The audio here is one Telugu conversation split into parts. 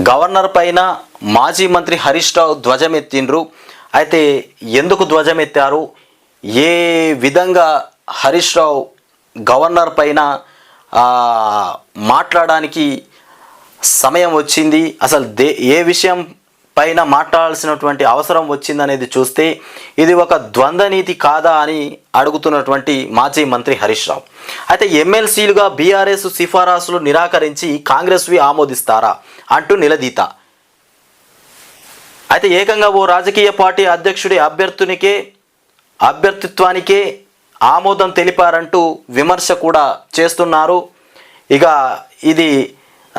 గవర్నర్ పైన మాజీ మంత్రి హరీష్ రావు ధ్వజమెత్తిండ్రు. అయితే ఎందుకు ధ్వజమెత్తారు? ఏ విధంగా హరీష్ రావు గవర్నర్ పైన మాట్లాడడానికి సమయం వచ్చింది? అసలు దే ఏ విషయం పైన మాట్లాడాల్సినటువంటి అవసరం వచ్చిందనేది చూస్తే ఇది ఒక ద్వంద్వనీతి కాదా అని అడుగుతున్నటువంటి మాజీ మంత్రి హరీష్ రావు. అయితే ఎమ్మెల్సీలుగా బీఆర్ఎస్ సిఫారసులు నిరాకరించి కాంగ్రెస్వి ఆమోదిస్తారా అంటూ నిలదీత. అయితే ఏకంగా ఓ రాజకీయ పార్టీ అధ్యక్షుడి అభ్యర్థునికే అభ్యర్థిత్వానికే ఆమోదం తెలిపారంటూ విమర్శ కూడా చేస్తున్నారు. ఇక ఇది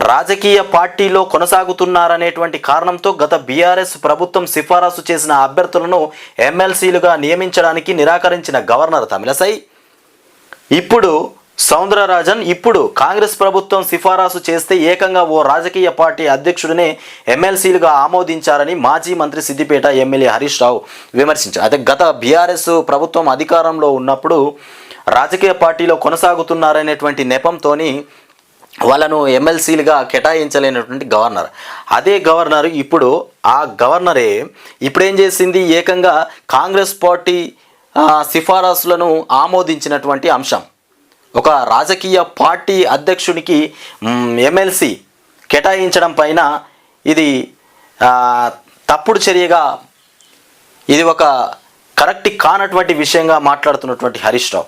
రాజకీయ పార్టీలో కొనసాగుతున్నారనేటువంటి కారణంతో గత బీఆర్ఎస్ ప్రభుత్వం సిఫారసు చేసిన అభ్యర్థులను ఎమ్మెల్సీలుగా నియమించడానికి నిరాకరించిన గవర్నర్ తమిళసై. ఇప్పుడు సౌందరరాజన్ ఇప్పుడు కాంగ్రెస్ ప్రభుత్వం సిఫారసు చేస్తే ఏకంగా ఓ రాజకీయ పార్టీ అధ్యక్షుడినే ఎమ్మెల్సీలుగా ఆమోదించారని మాజీ మంత్రి సిద్దిపేట ఎమ్మెల్యే హరీష్ రావు విమర్శించారు. అయితే గత బీఆర్ఎస్ ప్రభుత్వం అధికారంలో ఉన్నప్పుడు రాజకీయ పార్టీలో కొనసాగుతున్నారనేటువంటి నెపంతోని వాళ్ళను ఎమ్మెల్సీలుగా కేటాయించలేనటువంటి గవర్నర్. అదే గవర్నర్ ఇప్పుడు ఆ గవర్నరే ఇప్పుడేం చేసింది? ఏకంగా కాంగ్రెస్ పార్టీ సిఫారసులను ఆమోదించినటువంటి అంశం. ఒక రాజకీయ పార్టీ అధ్యక్షునికి ఎమ్మెల్సీ కేటాయించడం పైన ఇది తప్పుడు చర్యగా ఇది ఒక కరెక్ట్ కానటువంటి విషయంగా మాట్లాడుతున్నటువంటి హరీష్ రావు.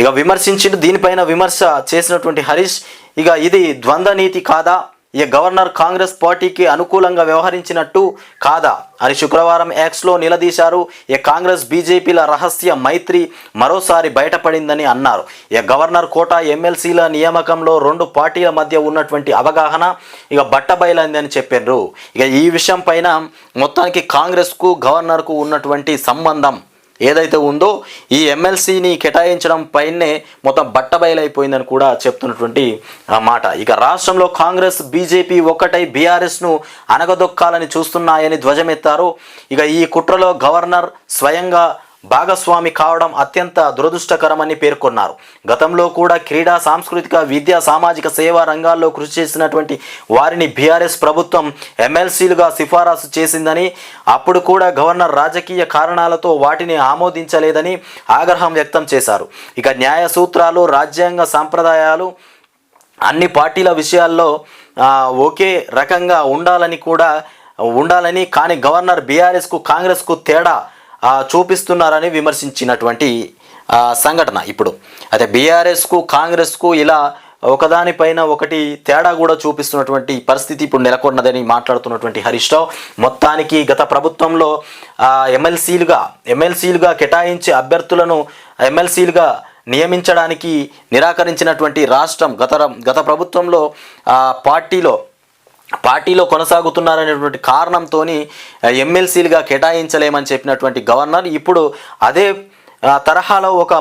ఇక విమర్శించిండు దీనిపైన విమర్శ చేసినటువంటి హరీష్ ఇక ఇది ద్వంద్వ నీతి కాదా? ఇక గవర్నర్ కాంగ్రెస్ పార్టీకి అనుకూలంగా వ్యవహరించినట్టు కాదా? అని శుక్రవారం యాక్స్లో నిలదీశారు. ఇక కాంగ్రెస్ బీజేపీల రహస్య మైత్రి మరోసారి బయటపడిందని అన్నారు. ఇక గవర్నర్ కోటా ఎమ్మెల్సీల నియామకంలో రెండు పార్టీల మధ్య ఉన్నటువంటి అవగాహన ఇక బట్టబయలైందని చెప్పారు ఇక ఈ విషయం పైన మొత్తానికి కాంగ్రెస్కు గవర్నర్కు ఉన్నటువంటి సంబంధం ఏదైతే ఉందో ఈ ఎమ్మెల్సీని కేటాయించడం పైనే మొత్తం బట్టబయలైపోయిందని కూడా చెప్తున్నటువంటి మాట. ఇక రాష్ట్రంలో కాంగ్రెస్ బీజేపీ ఒక్కటై బీఆర్ఎస్ను అనగదొక్కాలని చూస్తున్నాయని ధ్వజమెత్తారు. ఇక ఈ కుట్రలో గవర్నర్ స్వయంగా భాగస్వామి కావడం అత్యంత దురదృష్టకరమని పేర్కొన్నారు. గతంలో కూడా క్రీడా సాంస్కృతిక విద్యా సామాజిక సేవా రంగాల్లో కృషి చేసినటువంటి వారిని బీఆర్ఎస్ ప్రభుత్వం ఎమ్మెల్సీలుగా సిఫారసు చేసిందని అప్పుడు కూడా గవర్నర్ రాజకీయ కారణాలతో వాటిని ఆమోదించలేదని ఆగ్రహం వ్యక్తం చేశారు. ఇక న్యాయ సూత్రాలు రాజ్యాంగ సాంప్రదాయాలు అన్ని పార్టీల విషయాల్లో ఒకే రకంగా ఉండాలని కూడా ఉండాలని కానీ గవర్నర్ బీఆర్ఎస్కు కాంగ్రెస్కు తేడా చూపిస్తున్నారని విమర్శించినటువంటి సంఘటన ఇప్పుడు. అయితే బీఆర్ఎస్కు కాంగ్రెస్కు ఇలా ఒకదానిపైన ఒకటి తేడా కూడా చూపిస్తున్నటువంటి పరిస్థితి ఇప్పుడు నెలకొన్నదని మాట్లాడుతున్నటువంటి హరీష్ రావు. మొత్తానికి గత ప్రభుత్వంలో ఎమ్మెల్సీలుగా ఎమ్మెల్సీలుగా కేటాయించే అభ్యర్థులను ఎమ్మెల్సీలుగా నియమించడానికి నిరాకరించినటువంటి రాష్ట్రం గత గత ప్రభుత్వంలో పార్టీలో పార్టీలో కొనసాగుతున్నారనేటువంటి కారణంతో ఎమ్మెల్సీలుగా కేటాయించలేమని చెప్పినటువంటి గవర్నర్ ఇప్పుడు అదే తరహాలో ఒక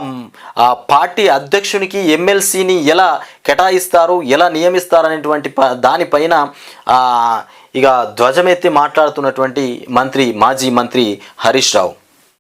పార్టీ అధ్యక్షునికి ఎమ్మెల్సీని ఎలా కేటాయిస్తారు ఎలా నియమిస్తారు ప దానిపైన ఇక ధ్వజమెత్తి మాట్లాడుతున్నటువంటి మంత్రి మాజీ మంత్రి హరీష్ రావు.